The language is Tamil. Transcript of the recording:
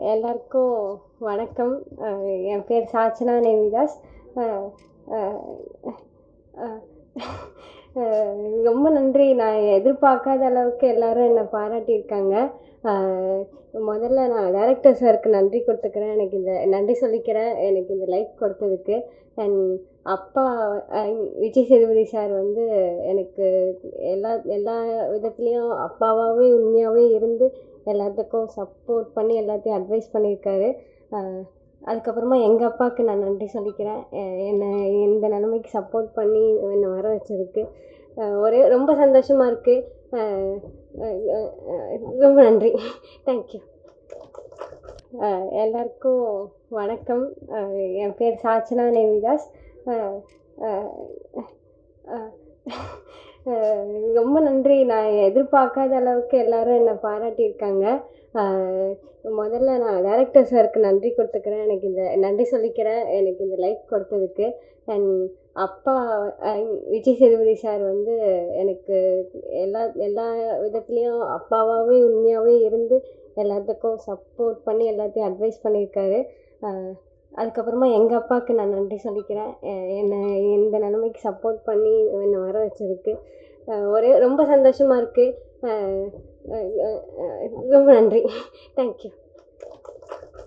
எல்லாருக்கும் வணக்கம். என் பேர் சாச்சனா நேவிதாஸ். ரொம்ப நன்றி. நான் எதிர்பார்க்காத அளவுக்கு எல்லாரும் என்னை பாராட்டியிருக்காங்க. முதல்ல நான் டைரக்டர் சாருக்கு நன்றி கொடுத்துக்கிறேன். எனக்கு இந்த நன்றி சொல்லிக்கிறேன். எனக்கு இந்த லைஃப் கொடுத்ததுக்கு. அண்ட் அப்பா விஜய் சேதுபதி சார் வந்து எனக்கு எல்லா எல்லா விதத்துலேயும் அப்பாவாகவே உண்மையாகவே இருந்து எல்லாத்துக்கும் சப்போர்ட் பண்ணி எல்லாத்தையும் அட்வைஸ் பண்ணியிருக்காரு. அதுக்கப்புறமா எங்கள் அப்பாவுக்கு நான் நன்றி சொல்லிக்கிறேன். என்னை இந்த நிலைமைக்கு சப்போர்ட் பண்ணி என்னை வர வச்சதுக்கு. ஒரே ரொம்ப சந்தோஷமாக இருக்குது ரொம்ப நன்றி. தேங்க்யூ எல்லாருக்கும் வணக்கம். என் பேர் சாச்சனா நேவிதாஸ். ரொம்ப நன்றி. நான் எதிர்பார்க்காத அளவுக்கு எல்லோரும் என்னை பாராட்டியிருக்காங்க. முதல்ல நான் டேரக்டர் சாருக்கு நன்றி கொடுத்துக்கிறேன். எனக்கு இந்த நன்றி சொல்லிக்கிறேன். எனக்கு இந்த லைஃப் கொடுத்ததுக்கு. அண்ட் அப்பா விஜய் சேதுபதி சார் வந்து எனக்கு எல்லா எல்லா விதத்துலேயும் அப்பாவாகவே உண்மையாகவே இருந்து எல்லாத்துக்கும் சப்போர்ட் பண்ணி எல்லாத்தையும் அட்வைஸ் பண்ணியிருக்காரு. அதுக்கப்புறமா எங்கள் அப்பாவுக்கு நான் நன்றி சொல்லிக்கிறேன். என்னை இந்த நிலைமைக்கு சப்போர்ட் பண்ணி என்னை வர வச்சதுக்கு. ஒரே ரொம்ப சந்தோஷமாக இருக்குது ரொம்ப நன்றி. தேங்க்யூ